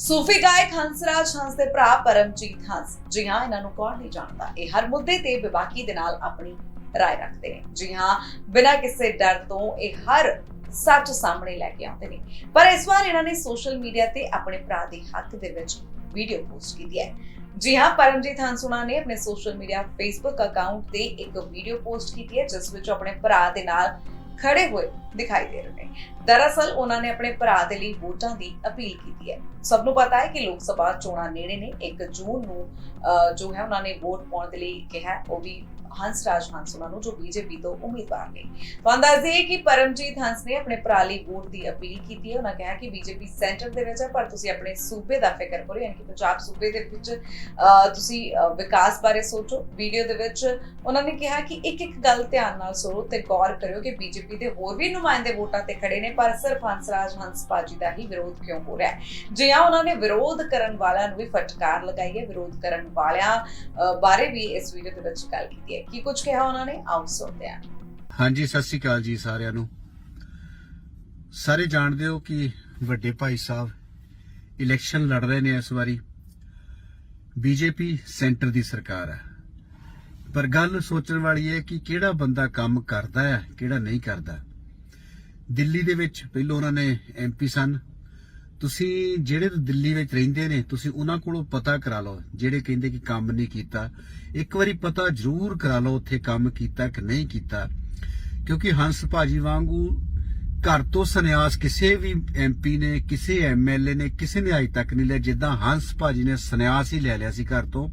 ਸੂਫੀ ਗਾਇਕ ਹੰਸਰਾਜ ਹੰਸ ਦੇ ਭਰਾ ਪਰਮਜੀਤ ਹੰਸ ਜੀ ਹਾਂ ਇਹਨਾਂ ਨੂੰ ਕੌਣ ਨਹੀਂ ਜਾਣਦਾ ਇਹ ਹਰ ਮੁੱਦੇ ਤੇ ਵਿਵਾਕੀ ਦੇ ਨਾਲ ਆਪਣੀ رائے ਰੱਖਦੇ ਨੇ ਜੀ ਹਾਂ ਬਿਨਾਂ ਕਿਸੇ ਡਰ ਤੋਂ ਇਹ ਹਰ ਸੱਚ ਸਾਹਮਣੇ ਲੈ ਕੇ ਆਉਂਦੇ ਨੇ ਪਰ ਇਸ ਵਾਰ ਇਹਨਾਂ ਨੇ ਸੋਸ਼ਲ ਮੀਡੀਆ ਤੇ ਆਪਣੇ ਭਰਾ ਦੇ ਹੱਕ ਦੇ ਵਿੱਚ ਵੀਡੀਓ ਪੋਸਟ ਕੀਤੀ ਹੈ ਜੀ ਹਾਂ ਪਰਮਜੀਤ ਹੰਸੁਣਾ ਨੇ ਆਪਣੇ ਸੋਸ਼ਲ ਮੀਡੀਆ ਫੇਸਬੁੱਕ ਅਕਾਊਂਟ ਤੇ ਇੱਕ ਵੀਡੀਓ ਪੋਸਟ ਕੀਤੀ ਹੈ ਜਿਸ ਵਿੱਚ ਉਹ ਆਪਣੇ ਭਰਾ ਦੇ ਨਾਲ ਖੜੇ ਹੋਏ ਦਿਖਾਈ ਦੇ ਰਹੇ ਨੇ। ਦਰਅਸਲ ਉਹਨਾਂ ਨੇ ਆਪਣੇ ਭਰਾ ਦੇ ਲਈ ਵੋਟਾਂ ਦੀ ਅਪੀਲ ਕੀਤੀ ਹੈ। ਸਭ ਨੂੰ ਪਤਾ ਹੈ ਕਿ ਲੋਕ ਸਭਾ ਚੋਣਾਂ ਨੇੜੇ ਨੇ। 1 ਜੂਨ ਨੂੰ ਅਹ, ਜੋ ਹੈ ਉਹਨਾਂ ਨੇ ਵੋਟ ਪਾਉਣ ਦੇ ਲਈ ਕਿਹਾ ਉਹ ਵੀ ਹੰਸ ਰਾਜ ਹੰਸ ਉਹਨਾਂ ਨੂੰ ਜੋ ਬੀਜੇਪੀ ਤੋਂ ਉਮੀਦਵਾਰ ਨੇ। ਤੁਹਾਨੂੰ ਦੱਸ ਦਈਏ ਕਿ ਪਰਮਜੀਤ ਹੰਸ ਨੇ ਆਪਣੇ ਭਰਾ ਲਈ ਵੋਟ ਦੀ ਅਪੀਲ ਕੀਤੀ ਹੈ। ਉਹਨਾਂ ਕਿਹਾ ਕਿ ਬੀਜੇਪੀ ਸੈਂਟਰ ਦੇ ਵਿੱਚ ਹੈ ਪਰ ਤੁਸੀਂ ਆਪਣੇ ਸੂਬੇ ਦਾ ਫਿਕਰ ਕਰੋ ਯਾਨੀ ਕਿ ਪੰਜਾਬ ਸੂਬੇ ਦੇ ਵਿੱਚ ਅਹ, ਤੁਸੀਂ ਵਿਕਾਸ ਬਾਰੇ ਸੋਚੋ। ਵੀਡੀਓ ਦੇ ਵਿੱਚ ਉਹਨਾਂ ਨੇ ਕਿਹਾ ਕਿ ਇੱਕ ਇੱਕ ਗੱਲ ਧਿਆਨ ਨਾਲ ਸੁਣੋ ਤੇ ਗੌਰ ਕਰਿਓ ਕਿ ਬੀਜੇਪੀ ਦੇ ਹੋਰ ਵੀ ਨੁਮਾਇੰਦੇ ਵੋਟਾਂ ਤੇ ਖੜੇ ਨੇ ਪਰ ਸਿਰਫ ਹੰਸ ਰਾਜ ਹੰਸ ਪਾਜੀ ਦਾ ਹੀ ਵਿਰੋਧ ਕਿਉਂ ਹੋ ਰਿਹਾ ਹੈ? ਜੀ ਹਾਂ ਉਹਨਾਂ ਨੇ ਵਿਰੋਧ ਕਰਨ ਵਾਲਿਆਂ ਨੂੰ ਵੀ ਫਟਕਾਰ ਲਗਾਈ ਹੈ। ਵਿਰੋਧ ਕਰਨ ਵਾਲਿਆਂ ਬਾਰੇ ਵੀ ਇਸ ਵੀਡੀਓ ਦੇ ਵਿੱਚ ਗੱਲ ਕੀਤੀ ਹੈ। ਕੀ ਕੁਝ ਕਿਹਾ ਉਹਨਾਂ ਨੇ? ਆਓ ਸੁਣਦੇ ਹਾਂ। ਹਾਂਜੀ, ਸਤਿ ਸ਼੍ਰੀ ਅਕਾਲ ਜੀ ਸਾਰਿਆਂ ਨੂੰ। ਸਾਰੇ ਜਾਣਦੇ ਹੋ ਕਿ ਵੱਡੇ ਭਾਈ ਸਾਹਿਬ ਇਲੈਕਸ਼ਨ ਲੜ ਰਹੇ ਨੇ ਇਸ ਵਾਰੀ। ਬੀਜੇਪੀ ਸੈਂਟਰ ਦੀ ਸਰਕਾਰ ਹੈ। ਪਰ ਗੱਲ ਸੋਚਣ ਵਾਲੀ ਹੈ ਕਿ ਕਿਹੜਾ ਬੰਦਾ ਕੰਮ ਕਰਦਾ ਹੈ, ਕਿਹੜਾ ਨਹੀਂ ਕਰਦਾ। ਦਿੱਲੀ ਦੇ ਵਿੱਚ ਪਹਿਲਾਂ ਉਹਨਾਂ ਨੇ ਐਮਪੀ ਸਨ ਤੁਸੀਂ ਜਿਹੜੇ ਦਿੱਲੀ ਵਿੱਚ ਰਹਿੰਦੇ ਨੇ, ਤੁਸੀਂ ਉਹਨਾਂ ਕੋਲੋਂ ਪਤਾ ਕਰਾ ਲਓ, ਜਿਹੜੇ ਕਹਿੰਦੇ ਕਿ ਕੰਮ ਨਹੀਂ ਕੀਤਾ। ਇੱਕ ਵਾਰੀ ਪਤਾ ਜ਼ਰੂਰ ਕਰਾ ਲਓ ਉੱਥੇ ਕੰਮ ਕੀਤਾ ਕਿ ਨਹੀਂ ਕੀਤਾ। ਕਿਉਂਕਿ ਹੰਸ ਭਾਜੀ ਵਾਂਗੂ ਘਰ ਤੋਂ ਸੰਨਿਆਸ ਕਿਸੇ ਵੀ ਐਮਪੀ ਨੇ, ਕਿਸੇ ਐਮਐਲਏ ਨੇ, ਕਿਸੇ ਨੇ ਅਜੇ ਤੱਕ ਨਹੀਂ ਲਿਆ। ਜਿੱਦਾਂ ਹੰਸ ਭਾਜੀ ਨੇ ਸੰਨਿਆਸ ਹੀ ਲੈ ਲਿਆ ਸੀ ਘਰ ਤੋਂ।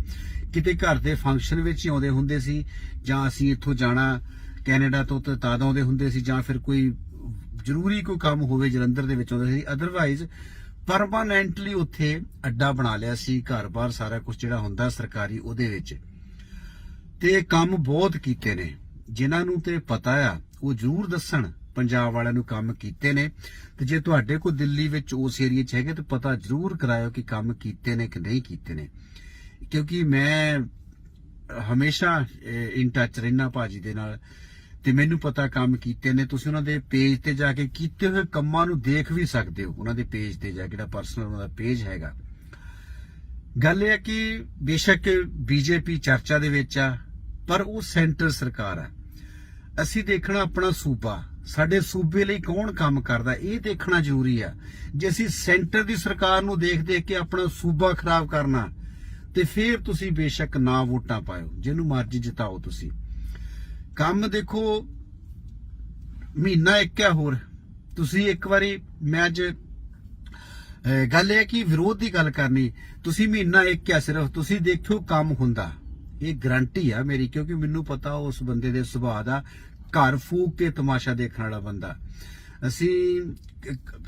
ਕਿਤੇ ਘਰ ਦੇ ਫੰਕਸ਼ਨ ਵਿੱਚ ਹੀ ਆਉਂਦੇ ਹੁੰਦੇ ਸੀ, ਜਾਂ ਅਸੀਂ ਇੱਥੋਂ ਜਾਣਾ, ਕੈਨੇਡਾ ਤੋਂ ਤਾਂ ਤਦ ਆਉਂਦੇ ਹੁੰਦੇ ਸੀ, ਜਾਂ ਫਿਰ ਕੋਈ ਜ਼ਰੂਰੀ ਕੋਈ ਕੰਮ ਹੋਵੇ ਜਲੰਧਰ ਦੇ ਵਿੱਚ ਆਉਂਦੇ ਸੀ। ਅਦਰਵਾਈਜ਼ ਪਰਮਾਨੈਂਟਲੀ ਉੱਥੇ ਅੱਡਾ ਬਣਾ ਲਿਆ ਸੀ, ਘਰ-ਬਾਰ ਸਾਰਾ ਕੁਝ ਜਿਹੜਾ ਹੁੰਦਾ ਸਰਕਾਰੀ ਉਹਦੇ ਵਿੱਚ। ਤੇ ਕੰਮ ਬਹੁਤ ਕੀਤੇ ਨੇ। ਜਿਨ੍ਹਾਂ ਨੂੰ ਤੇ ਪਤਾ ਆ, ਉਹ ਜ਼ਰੂਰ ਦੱਸਣ, ਪੰਜਾਬ ਵਾਲਿਆਂ ਨੂੰ ਕੰਮ ਕੀਤੇ ਨੇ। ਤੇ ਜੇ ਤੁਹਾਡੇ ਕੋਲ ਦਿੱਲੀ ਵਿੱਚ ਉਸ ਏਰੀਆ 'ਚ ਹੈਗੇ, ਤਾਂ ਪਤਾ ਜ਼ਰੂਰ ਕਰਾਇਓ ਕਿ ਕੰਮ ਕੀਤੇ ਨੇ ਕਿ ਨਹੀਂ ਕੀਤੇ ਨੇ। ਕਿਉਂਕਿ ਮੈਂ ਹਮੇਸ਼ਾ ਇਨ ਟੱਚ ਰਹਿਣਾ ਭਾਜੀ ਦੇ ਨਾਲ। ਤੇ ਮੈਨੂੰ ਪਤਾ ਕੰਮ ਕੀਤੇ ਨੇ, ਤੁਸੀਂ ਉਹਨਾਂ ਦੇ ਪੇਜ ਤੇ ਜਾ ਕੇ ਕੀਤੇ ਹੋਏ ਕੰਮਾਂ ਨੂੰ ਦੇਖ ਵੀ ਸਕਦੇ ਹੋ, ਉਹਨਾਂ ਦੇ ਪੇਜ ਤੇ ਜਾ ਕੇ, ਜਿਹੜਾ ਪਰਸਨਲ ਉਹਨਾਂ ਦਾ ਪੇਜ ਹੈਗਾ। ਗੱਲ ਇਹ ਹੈ ਕਿ ਬੇਸ਼ੱਕ ਬੀਜੇਪੀ ਚਰਚਾ ਦੇ ਵਿੱਚ ਆ, ਪਰ ਉਹ ਸੈਂਟਰ ਸਰਕਾਰ ਆ। ਅਸੀਂ ਦੇਖਣਾ ਆਪਣਾ ਸੂਬਾ, ਸਾਡੇ ਸੂਬੇ ਲਈ ਕੌਣ ਕੰਮ ਕਰਦਾ, ਇਹ ਦੇਖਣਾ ਜ਼ਰੂਰੀ ਆ। ਜੇ ਅਸੀਂ ਸੈਂਟਰ ਦੀ ਸਰਕਾਰ ਨੂੰ ਦੇਖ ਦੇਖ ਕੇ ਆਪਣਾ ਸੂਬਾ ਖਰਾਬ ਕਰਨਾ, ਤੇ ਫਿਰ ਤੁਸੀਂ ਬੇਸ਼ੱਕ ਨਾ ਵੋਟਾਂ ਪਾਇਓ, ਜਿਹਨੂੰ ਮਰਜ਼ੀ ਜਿਤਾਓ ਤੁਸੀਂ। ਕੰਮ ਦੇਖੋ, ਮਹੀਨਾ ਇੱਕ ਹੈ ਹੋਰ। ਤੁਸੀਂ ਇੱਕ ਵਾਰੀ, ਮੈਂ ਅੱਜ ਗੱਲ ਇਹ ਹੈ ਕਿ ਵਿਰੋਧ ਦੀ ਗੱਲ ਕਰਨੀ। ਤੁਸੀਂ ਮਹੀਨਾ ਇੱਕ ਹੈ ਸਿਰਫ, ਤੁਸੀਂ ਦੇਖਿਓ ਕੰਮ ਹੁੰਦਾ। ਇਹ ਗਰੰਟੀ ਆ ਮੇਰੀ, ਕਿਉਂਕਿ ਮੈਨੂੰ ਪਤਾ ਉਸ ਬੰਦੇ ਦੇ ਸੁਭਾਅ ਦਾ ਘਰ ਫੂਕ ਕੇ ਤਮਾਸ਼ਾ ਦੇਖਣ ਵਾਲਾ ਬੰਦਾ। ਅਸੀਂ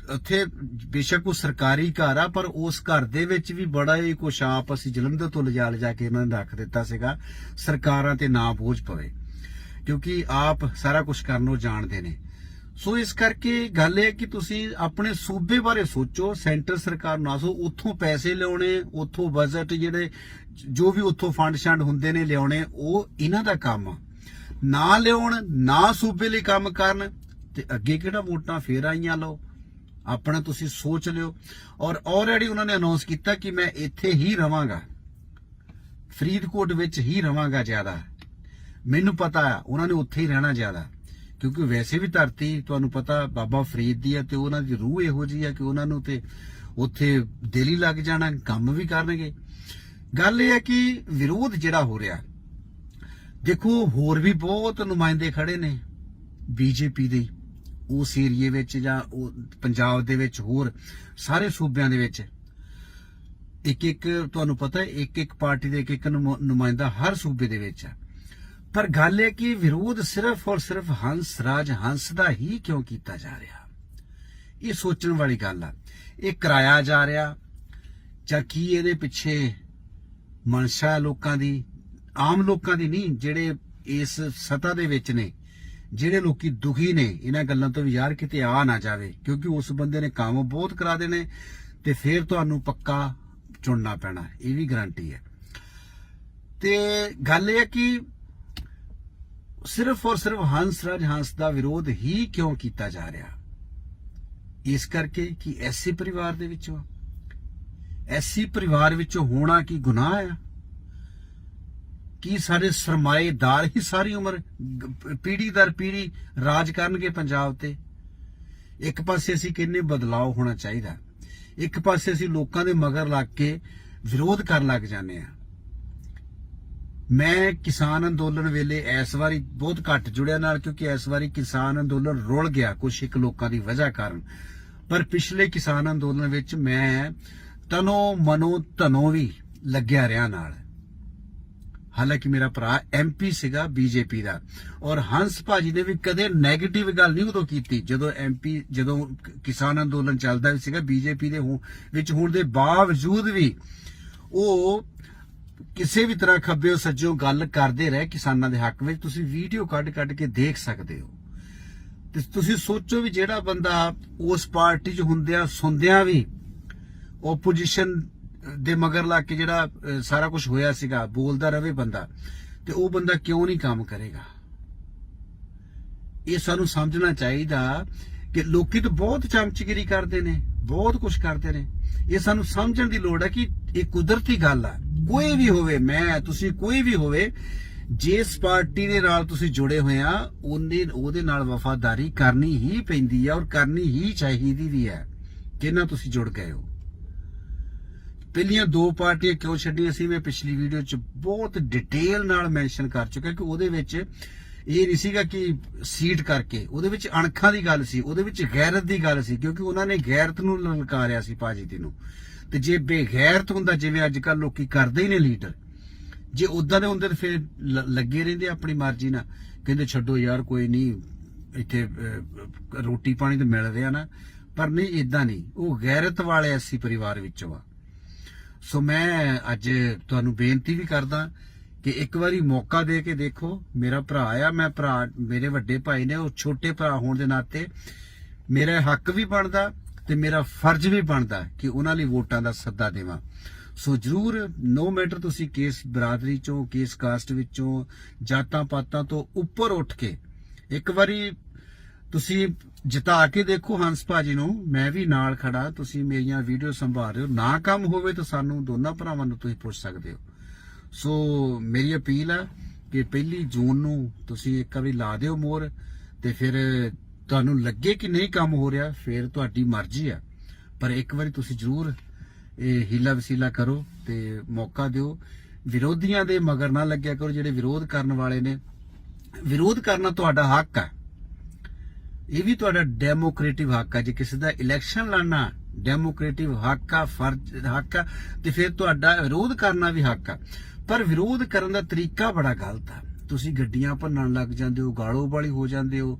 ਉੱਥੇ ਬੇਸ਼ੱਕ ਉਹ ਸਰਕਾਰੀ ਘਰ ਆ, ਪਰ ਉਸ ਘਰ ਦੇ ਵਿੱਚ ਵੀ ਬੜਾ ਹੀ ਕੁਛ ਆਪ ਅਸੀਂ ਜਲੰਧਰ ਤੋਂ ਲਿਜਾ ਲਿਜਾ ਕੇ ਇਹਨਾਂ ਨੇ ਰੱਖ ਦਿੱਤਾ ਸੀਗਾ, ਸਰਕਾਰਾਂ ਤੇ ਨਾ ਬੋਝ ਪਵੇ। ਕਿਉਂਕਿ ਆਪ ਸਾਰਾ ਕੁਝ ਕਰਨੋਂ ਜਾਣਦੇ ਨੇ। ਸੋ ਇਸ ਕਰਕੇ ਗੱਲ ਇਹ ਹੈ ਕਿ ਤੁਸੀਂ ਆਪਣੇ ਸੂਬੇ ਬਾਰੇ ਸੋਚੋ, ਸੈਂਟਰ ਸਰਕਾਰ ਨਾਲ ਸੋ ਉੱਥੋਂ ਪੈਸੇ ਲਿਆਉਣੇ, ਉੱਥੋਂ ਬਜਟ ਜਿਹੜੇ ਜੋ ਵੀ ਉੱਥੋਂ ਫੰਡ ਸ਼ੰਡ ਹੁੰਦੇ ਨੇ ਲਿਆਉਣੇ, ਉਹ ਇਹਨਾਂ ਦਾ ਕੰਮ। ਆ ਨਾ ਲਿਆਉਣ, ਨਾ ਸੂਬੇ ਲਈ ਕੰਮ ਕਰਨ, ਤੇ ਅੱਗੇ ਕਿਹੜਾ ਵੋਟਾਂ ਫੇਰ ਆਈਆਂ ਲਓ। ਆਪਣਾ ਤੁਸੀਂ ਸੋਚ ਲਿਓ। ਔਰ ਆਲਰੇਡੀ ਉਹਨਾਂ ਨੇ ਅਨਾਉਂਸ ਕੀਤਾ ਕਿ ਮੈਂ ਇੱਥੇ ਹੀ ਰਵਾਂਗਾ। ਫਰੀਦਕੋਟ ਵਿੱਚ ਹੀ ਰਵਾਂਗਾ ਜ਼ਿਆਦਾ। ਮੈਨੂੰ ਪਤਾ ਆ ਉਹਨਾਂ ਨੇ ਉੱਥੇ ਹੀ ਰਹਿਣਾ ਜ਼ਿਆਦਾ। ਕਿਉਂਕਿ ਵੈਸੇ ਵੀ ਧਰਤੀ, ਤੁਹਾਨੂੰ ਪਤਾ, ਬਾਬਾ ਫਰੀਦ ਦੀ ਹੈ ਤੇ ਉਹਨਾਂ ਦੀ ਰੂਹ ਇਹੋ ਜੀ ਹੈ ਕਿ ਉਹਨਾਂ ਨੂੰ ਤੇ ਉੱਥੇ ਦਿਲ ਹੀ ਲੱਗ ਜਾਣਾ, ਕੰਮ ਵੀ ਕਰਨਗੇ। ਗੱਲ ਇਹ ਹੈ ਕਿ ਵਿਰੋਧ ਜਿਹੜਾ ਹੋ ਰਿਹਾ, ਦੇਖੋ, ਹੋਰ ਵੀ ਬਹੁਤ ਨੁਮਾਇੰਦੇ ਖੜੇ ਨੇ, ਬੀਜੇਪੀ ਦੇ, ਉਸ ਏਰੀਏ ਵਿੱਚ ਜਾਂ ਉਹ ਪੰਜਾਬ ਦੇ ਵਿੱਚ ਹੋਰ, ਸਾਰੇ ਸੂਬਿਆਂ ਦੇ ਵਿੱਚ। ਇੱਕ ਇੱਕ ਤੁਹਾਨੂੰ ਪਤਾ ਇੱਕ ਇੱਕ ਪਾਰਟੀ ਦੇ ਇੱਕ ਇੱਕ ਨੁਮ- ਨੁਮਾਇੰਦਾ ਹਰ ਸੂਬੇ ਦੇ ਵਿੱਚ ਹੈ। ਪਰ ਗੱਲ ਇਹ ਕਿ ਵਿਰੋਧ ਸਿਰਫ ਔਰ ਸਿਰਫ ਹੰਸ, ਰਾਜ ਹੰਸ ਦਾ ਹੀ ਕਿਉਂ ਕੀਤਾ ਜਾ ਰਿਹਾ? ਇਹ ਸੋਚਣ ਵਾਲੀ ਗੱਲ ਆ। ਇਹ ਕਰਾਇਆ ਜਾ ਰਿਹਾ। ਜਾਂ ਕੀ ਇਹਦੇ ਪਿੱਛੇ ਮਨਸ਼ਾ ਲੋਕਾਂ ਦੀ, ਆਮ ਲੋਕਾਂ ਦੀ ਨਹੀਂ, ਜਿਹੜੇ ਇਸ ਸਤਾ ਦੇ ਵਿੱਚ ਨੇ, ਜਿਹੜੇ ਲੋਕੀ ਦੁਖੀ ਨੇ, ਇਹਨਾਂ ਗੱਲਾਂ ਤੋਂ ਵੀ ਯਾਰ ਕਿਤੇ ਆ ਨਾ ਜਾਵੇ, ਕਿਉਂਕਿ ਉਸ ਬੰਦੇ ਨੇ ਕੰਮ ਬਹੁਤ ਕਰਾ ਦੇਣੇ ਤੇ ਫਿਰ ਤੁਹਾਨੂੰ ਪੱਕਾ ਚੁਣਨਾ ਪੈਣਾ। ਇਹ ਵੀ ਗਾਰੰਟੀ ਹੈ। ਤੇ ਗੱਲ ਇਹ ਹੈ ਕਿ ਸਿਰਫ ਔਰ ਸਿਰਫ ਹੰਸ ਰਾਜ ਹੰਸ ਦਾ ਵਿਰੋਧ ਹੀ ਕਿਉਂ ਕੀਤਾ ਜਾ ਰਿਹਾ ਇਸ ਕਰਕੇ ਕਿ ਐਸੇ ਪਰਿਵਾਰ ਦੇ ਵਿੱਚੋਂ ਆ। ਐਸੀ ਪਰਿਵਾਰ ਵਿੱਚੋਂ ਹੋਣਾ ਕੀ ਗੁਨਾਹ ਆ ਕੀ ਸਾਡੇ ਸਰਮਾਏਦਾਰ ਹੀ ਸਾਰੀ ਉਮਰ ਗ- ਪੀੜ੍ਹੀ ਦਰ ਪੀੜ੍ਹੀ ਰਾਜ ਕਰਨਗੇ ਪੰਜਾਬ ਤੇ ਇੱਕ ਪਾਸੇ ਅਸੀਂ ਕਹਿੰਨੇ ਬਦਲਾਅ ਹੋਣਾ ਚਾਹੀਦਾ ਇੱਕ ਪਾਸੇ ਅਸੀਂ ਲੋਕਾਂ ਦੇ ਮਗਰ ਲੱਗ ਕੇ ਵਿਰੋਧ ਕਰਨ ਲੱਗ ਜਾਂਦੇ ਆ ਮੈਂ ਕਿਸਾਨ ਅੰਦੋਲਨ ਵੇਲੇ ਇਸ ਵਾਰੀ ਬਹੁਤ ਘੱਟ ਜੁੜਿਆ ਨਾਲ, ਕਿਉਂਕਿ ਇਸ ਵਾਰੀ ਕਿਸਾਨ ਅੰਦੋਲਨ ਰੁਲ ਗਿਆ ਕੁਝ ਇੱਕ ਲੋਕਾਂ ਦੀ ਵਜ੍ਹਾ ਕਾਰਨ। ਪਰ ਪਿਛਲੇ ਕਿਸਾਨ ਅੰਦੋਲਨ ਵਿੱਚ ਮੈਂ ਤਨੋ ਮਨੋ ਧਨੋ ਵੀ ਲੱਗਿਆ ਰਿਹਾ ਨਾਲ। ਹਾਲਾਂਕਿ ਮੇਰਾ ਭਰਾ ਐਮਪੀ ਸੀਗਾ ਬੀਜੇਪੀ ਦਾ। ਔਰ ਹੰਸ ਭਾਜੀ ਨੇ ਵੀ ਕਦੇ 네ਗੇਟਿਵ ਗੱਲ ਨਹੀਂ ਉਦੋਂ ਕੀਤੀ, ਜਦੋਂ ਐਮਪੀ ਜਦੋਂ ਕਿਸਾਨ ਅੰਦੋਲਨ ਚੱਲਦਾ ਵੀ ਸੀਗਾ ਬੀਜੇਪੀ ਦੇ ਹੋ- ਵਿੱਚ ਹੋਣ ਦੇ ਬਾਵਜੂਦ ਵੀ ਉਹ ਕਿਸੇ ਵੀ ਤਰ੍ਹਾਂ ਖੱਬਿਓ ਸੱਜਿਓ ਗੱਲ ਕਰਦੇ ਰਹੇ ਕਿਸਾਨਾਂ ਦੇ ਹੱਕ ਵਿੱਚ, ਤੁਸੀਂ ਵੀਡੀਓ ਕੱਢ ਕੱਢ ਕੇ ਦੇਖ ਸਕਦੇ ਹੋ। ਤੇ ਤੁਸੀਂ ਸੋਚੋ ਵੀ ਜਿਹੜਾ ਬੰਦਾ ਉਸ ਪਾਰਟੀ 'ਚ ਹੁੰਦਿਆਂ, ਸੁਣਦਿਆਂ ਵੀ ਆਪੋਜੀਸ਼ਨ ਦੇ ਮਗਰ ਲੱਗ ਕੇ ਜਿਹੜਾ ਸਾਰਾ ਕੁਝ ਹੋਇਆ ਸੀਗਾ, ਬੋਲਦਾ ਰਹੇ ਬੰਦਾ, ਤੇ ਉਹ ਬੰਦਾ ਕਿਉਂ ਨਹੀਂ ਕੰਮ ਕਰੇਗਾ? ਇਹ ਸਾਨੂੰ ਸਮਝਣਾ ਚਾਹੀਦਾ ਕਿ ਲੋਕੀ ਤਾਂ ਬਹੁਤ ਚਮਚਗਿਰੀ ਕਰਦੇ ਨੇ, ਬਹੁਤ ਕੁਝ ਕਰਦੇ ਨੇ। ਇਹ ਸਾਨੂੰ ਸਮਝਣ ਦੀ ਲੋੜ ਹੈ ਕਿ ਇਹ ਕੁਦਰਤੀ ਗੱਲ ਆ। ਕੋਈ ਵੀ ਹੋਵੇ, ਮੈਂ, ਤੁਸੀਂ ਕੋਈ ਵੀ ਹੋਵੇ, ਜਿਸ ਪਾਰਟੀ ਦੇ ਨਾਲ ਤੁਸੀਂ ਜੁੜੇ ਹੋਏ ਆ, ਉਹਨੇ, ਉਹਦੇ ਨਾਲ ਵਫਾਦਾਰੀ ਕਰਨੀ ਹੀ ਪੈਂਦੀ ਆ ਔਰ ਕਰਨੀ ਹੀ ਚਾਹੀਦੀ ਵੀ ਹੈ ਜਿੰਨਾ ਤੁਸੀਂ ਜੁੜ ਗਏ ਹੋ। ਪਹਿਲੀਆਂ ਦੋ ਪਾਰਟੀਆਂ ਕਿਉਂ ਛੱਡੀਆਂ ਸੀ, ਮੈਂ ਪਿਛਲੀ ਵੀਡੀਓ 'ਚ ਬਹੁਤ ਡਿਟੇਲ ਨਾਲ ਮੈਂਸ਼ਨ ਕਰ ਚੁੱਕਾ ਕਿ ਉਹਦੇ ਵਿੱਚ ਇਹ ਨਹੀਂ ਸੀਗਾ ਕਿ ਸੀਟ ਕਰਕੇ, ਉਹਦੇ ਵਿੱਚ ਅਣਖਾਂ ਦੀ ਗੱਲ ਸੀ, ਉਹਦੇ ਵਿੱਚ ਗੈਰਤ ਦੀ ਗੱਲ ਸੀ, ਕਿਉਂਕਿ ਉਹਨਾਂ ਨੇ ਗੈਰਤ ਨੂੰ ਲਲਕਾਰਿਆ ਸੀ ਪਾਜੀ ਦੀ ਨੂੰ। ਤੇ ਜੇ ਬੇਗੈਰਤ ਹੁੰਦਾ, ਜਿਵੇਂ ਅੱਜ ਕੱਲ ਲੋਕੀ ਕਰਦੇ ਹੀ ਨੇ ਲੀਡਰ, ਜੇ ਉਦਾਂ ਦੇ ਹੁੰਦੇ ਤਾਂ ਫਿਰ ਲੱਗੇ ਰਹਿੰਦੇ ਆਪਣੀ ਮਰਜ਼ੀ ਨਾਲ। ਕਹਿੰਦੇ, ਛੱਡੋ ਯਾਰ, ਕੋਈ ਨਹੀਂ, ਇੱਥੇ ਰੋਟੀ ਪਾਣੀ ਤਾਂ ਮਿਲ ਰਿਹਾ ਨਾ। ਪਰ ਨਹੀਂ ਇਦਾਂ ਨਹੀਂ। ਉਹ ਗੈਰਤ ਵਾਲੇ ਅਸੀਂ ਪਰਿਵਾਰ ਵਿੱਚੋਂ ਆ। ਸੋ ਮੈਂ ਅੱਜ ਤੁਹਾਨੂੰ ਬੇਨਤੀ ਵੀ ਕਰਦਾ ਕਿ ਇੱਕ ਵਾਰੀ ਮੌਕਾ ਦੇ ਕੇ ਦੇਖੋ, ਮੇਰਾ ਭਰਾ ਆ, ਮੈਂ ਭਰਾ, ਮੇਰੇ ਵੱਡੇ ਭਾਈ ਨੇ, ਉਹ ਛੋਟੇ ਭਰਾ ਹੋਣ ਦੇ ਨਾਤੇ ਮੇਰਾ ਹੱਕ ਵੀ ਬਣਦਾ ਤੇ ਮੇਰਾ ਫਰਜ਼ ਵੀ ਬਣਦਾ ਕਿ ਉਹਨਾਂ ਲਈ ਵੋਟਾਂ ਦਾ ਸੱਦਾ ਦੇਵਾਂ। ਸੋ ਜਰੂਰ ਨੋ ਮੈਟਰ ਤੁਸੀਂ ਕੇਸ ਬਰਾਦਰੀ ਚੋਂ, ਕੇਸ ਕਾਸਟ ਵਿੱਚੋਂ, ਜਾਤਾਂ ਪਾਤਾਂ ਤੋਂ ਉੱਪਰ ਉੱਠ ਕੇ ਇੱਕ ਵਾਰੀ ਤੁਸੀਂ ਜਿਤਾ ਕੇ ਦੇਖੋ ਹੰਸ ਭਾਜੀ ਨੂੰ, ਮੈਂ ਵੀ ਨਾਲ ਖੜਾ, ਤੁਸੀਂ ਮੇਰੀਆਂ ਵੀਡੀਓ ਸੰਭਾਲ ਰਹੇ ਹੋ। ਨਾ ਕੰਮ ਹੋਵੇ ਤਾਂ ਸਾਨੂੰ ਦੋਨਾਂ ਭਰਾਵਾਂ ਨੂੰ ਤੁਸੀਂ ਪੁੱਛ ਸਕਦੇ ਹੋ। ਸੋ ਮੇਰੀ ਅਪੀਲ ਹੈ ਕਿ ਪਹਿਲੀ ਜੂਨ ਨੂੰ ਤੁਸੀਂ ਇੱਕ ਵਾਰੀ ਲਾ ਦਿਓ ਮੋਰ ਤੇ ਫਿਰ ਤੁਹਾਨੂੰ ਲੱਗੇ ਕਿ ਨਹੀਂ ਕੰਮ ਹੋ ਰਿਹਾ, ਫਿਰ ਤੁਹਾਡੀ ਮਰਜ਼ੀ ਆ। ਪਰ ਇੱਕ ਵਾਰੀ ਤੁਸੀਂ ਜ਼ਰੂਰ ਇਹ ਹੀਲਾ ਵਸੀਲਾ ਕਰੋ ਤੇ ਮੌਕਾ ਦਿਓ। ਵਿਰੋਧੀਆਂ ਦੇ ਮਗਰ ਨਾ ਲੱਗਿਆ ਕਰੋ, ਜਿਹੜੇ ਵਿਰੋਧ ਕਰਨ ਵਾਲੇ ਨੇ। ਵਿਰੋਧ ਕਰਨਾ ਤੁਹਾਡਾ ਹੱਕ ਹੈ ਇਹ ਵੀ ਤੁਹਾਡਾ ਡੈਮੋਕ੍ਰੇਟਿਵ ਹੱਕ ਹੈ ਜੇ ਕਿਸੇ ਦਾ ਇਲੈਕਸ਼ਨ ਲੜਨਾ, ਡੈਮੋਕ੍ਰੇਟਿਵ ਹੱਕ ਆ, ਫਰਜ਼, ਹੱਕ ਆ, ਤੇ ਫਿਰ ਤੁਹਾਡਾ ਵਿਰੋਧ ਕਰਨਾ ਵੀ ਹੱਕ ਆ। ਪਰ ਵਿਰੋਧ ਕਰਨ ਦਾ ਤਰੀਕਾ ਬੜਾ ਗਲਤ ਆ। ਤੁਸੀਂ ਗੱਡੀਆਂ ਭੰਨਣ ਲੱਗ ਜਾਂਦੇ ਹੋ, ਗਾਲੋ ਵਾਲੀ ਹੋ ਜਾਂਦੇ ਹੋ।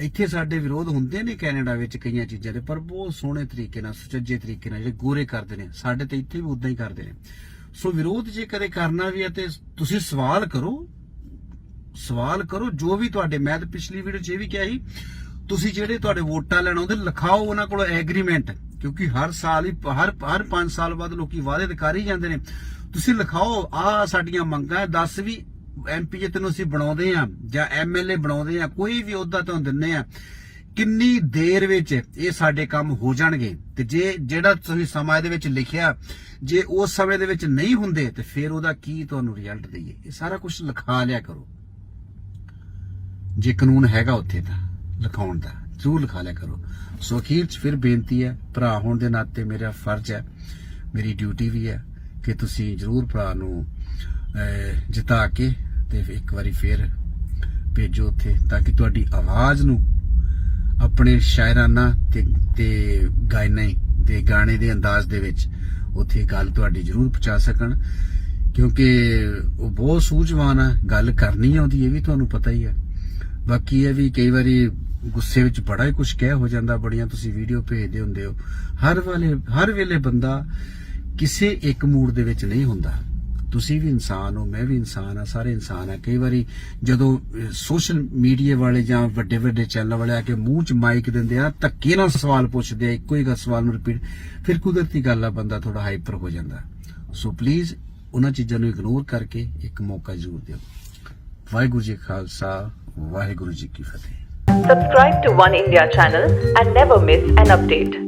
ਇੱਥੇ ਸਾਡੇ ਵਿਰੋਧ ਹੁੰਦੇ ਨੇ ਕੈਨੇਡਾ ਵਿੱਚ ਕਈਆਂ ਚੀਜ਼ਾਂ ਦੇ, ਪਰ ਬਹੁਤ ਸੋਹਣੇ ਤਰੀਕੇ ਨਾਲ, ਸੁਚੱਜੇ ਤਰੀਕੇ ਨਾਲ ਜਿਹੜੇ ਗੋਰੇ ਕਰਦੇ ਨੇ, ਸਾਡੇ ਤੇ ਇੱਥੇ ਵੀ ਉਦਾਂ ਹੀ ਕਰਦੇ ਨੇ। ਸੋ ਵਿਰੋਧ ਜੇ ਕਦੇ ਕਰਨਾ ਵੀ ਹੈ ਤੇ ਤੁਸੀਂ ਸਵਾਲ ਕਰੋ ਸਵਾਲ ਕਰੋ, ਜੋ ਵੀ ਤੁਹਾਡੇ, ਮੈਂ ਤਾਂ ਪਿਛਲੀ ਵੀਡੀਓ 'ਚ ਇਹ ਵੀ ਕਿਹਾ ਸੀ, ਤੁਸੀਂ ਜਿਹੜੇ ਤੁਹਾਡੇ ਵੋਟਾਂ ਲੈਣ ਆਉਂਦੇ, ਲਿਖਾਓ ਉਹਨਾਂ ਕੋਲ ਐਗਰੀਮੈਂਟ, ਕਿਉਂਕਿ ਹਰ ਸਾਲ ਹੀ, ਹਰ ਹਰ 5 ਸਾਲ ਬਾਅਦ ਲੋਕੀ ਵਾਅਦੇ ਕਰ ਹੀ ਜਾਂਦੇ ਨੇ। ਤੁਸੀਂ ਲਿਖਾਓ, ਆ ਸਾਡੀਆਂ ਮੰਗਾਂ ਹੈ 10 ਵੀ ਐਮਪੀ ਜੇ ਤੈਨੂੰ ਅਸੀਂ ਬਣਾਉਂਦੇ ਆ, ਜਾਂ ਐਮਐਲਏ ਬਣਾਉਂਦੇ ਆ, ਕੋਈ ਵੀ ਅਹੁਦਾ ਤੁਹਾਨੂੰ ਦਿੰਨੇ ਆ, ਕਿੰਨੀ ਦੇਰ ਵਿੱਚ ਇਹ ਸਾਡੇ ਕੰਮ ਹੋ ਜਾਣਗੇ? ਤੇ ਜੇ ਜਿਹੜਾ ਤੁਸੀਂ ਸਮਾਂ ਦੇ ਵਿੱਚ ਲਿਖਿਆ, ਜੇ ਉਸ ਸਮੇਂ ਦੇ ਵਿੱਚ ਨਹੀਂ ਹੁੰਦੇ, ਤੇ ਫਿਰ ਉਹਦਾ ਕੀ ਤੁਹਾਨੂੰ ਰਿਜ਼ਲਟ ਦਈਏ? ਇਹ ਸਾਰਾ ਕੁਝ ਲਿਖਾ ਲਿਆ ਕਰੋ। ਜੇ ਕਾਨੂੰਨ ਹੈਗਾ ਉੱਥੇ ਤਾਂ, ਲਿਖਾਉਣ ਦਾ, ਜ਼ਰੂਰ ਲਿਖਾ ਲਿਆ ਕਰੋ। ਸੋ ਅਖੀਰ ਚ ਫਿਰ ਬੇਨਤੀ ਹੈ, ਭਰਾ ਹੋਣ ਦੇ ਨਾਤੇ ਮੇਰਾ ਫਰਜ਼ ਹੈ, ਮੇਰੀ ਡਿਊਟੀ ਵੀ ਹੈ ਕਿ ਤੁਸੀਂ ਜ਼ਰੂਰ ਭਰਾ ਨੂੰ ਅਹ, ਜਿਤਾ ਕੇ ਤੇ ਇੱਕ ਵਾਰੀ ਫਿਰ ਭੇਜੋ ਉੱਥੇ ਤਾਂ ਕਿ ਤੁਹਾਡੀ ਆਵਾਜ਼ ਨੂੰ ਆਪਣੇ ਸ਼ਾਇਰਾਨਾ ਤੇ ਤੇ ਗਾਇਨੇ ਦੇ ਗਾਣੇ ਦੇ ਅੰਦਾਜ਼ ਦੇ ਵਿੱਚ ਉੱਥੇ ਗੱਲ ਤੁਹਾਡੀ ਜ਼ਰੂਰ ਪਹੁੰਚਾ ਸਕਣ। ਕਿਉਂਕਿ ਉਹ ਬਹੁਤ ਸੂਝਵਾਨ ਆ ਗੱਲ ਕਰਨੀ ਆਉਂਦੀ ਇਹ ਵੀ ਤੁਹਾਨੂੰ ਪਤਾ ਹੀ ਹੈ ਬਾਕੀ ਇਹ ਵੀ ਕਈ ਵਾਰੀ ਗੁੱਸੇ ਵਿੱਚ ਬੜਾ ਹੀ ਕੁਝ ਕਹਿ ਹੋ ਜਾਂਦਾ ਬੜੀਆਂ ਤੁਸੀਂ ਵੀਡੀਓ ਭੇਜਦੇ ਹੁੰਦੇ ਹੋ। ਹਰ ਵਾਲੇ ਹਰ ਵੇਲੇ ਬੰਦਾ ਕਿਸੇ ਇੱਕ ਮੂਡ ਦੇ ਵਿੱਚ ਨਹੀਂ ਹੁੰਦਾ। ਤੁਸੀਂ ਵੀ ਇਨਸਾਨ ਹੋ, ਮੈਂ ਵੀ ਇਨਸਾਨ ਆ ਸਾਰੇ ਇਨਸਾਨ ਆ ਕਈ ਵਾਰੀ ਜਦੋਂ ਸੋਸ਼ਲ ਮੀਡੀਆ ਵਾਲੇ ਜਾਂ ਵੱਡੇ ਵੱਡੇ ਚੈਨਲ ਵਾਲੇ ਆ ਕੇ ਮੂੰਹ 'ਚ ਮਾਈਕ ਦਿੰਦੇ ਆ, ਧੱਕੇ ਨਾਲ ਸਵਾਲ ਪੁੱਛਦੇ ਆ, ਇੱਕੋ ਹੀ ਗੱਲ, ਸਵਾਲ ਨੂੰ ਰਿਪੀਟ ਫਿਰ ਕੁਦਰਤੀ ਗੱਲ ਆ, ਬੰਦਾ ਥੋੜਾ ਹਾਈਪਰ ਹੋ ਜਾਂਦਾ। ਸੋ ਪਲੀਜ਼ ਉਹਨਾਂ ਚੀਜ਼ਾਂ ਨੂੰ ਇਗਨੋਰ ਕਰਕੇ ਇੱਕ ਮੌਕਾ ਜ਼ਰੂਰ ਦਿਓ। ਵਾਹਿਗੁਰੂ ਜੀ ਖਾਲਸਾ, ਵਾਹਿਗੁਰੂ ਜੀ ਕੀ ਫਤਿਹ। Subscribe to One India channel and never miss an update.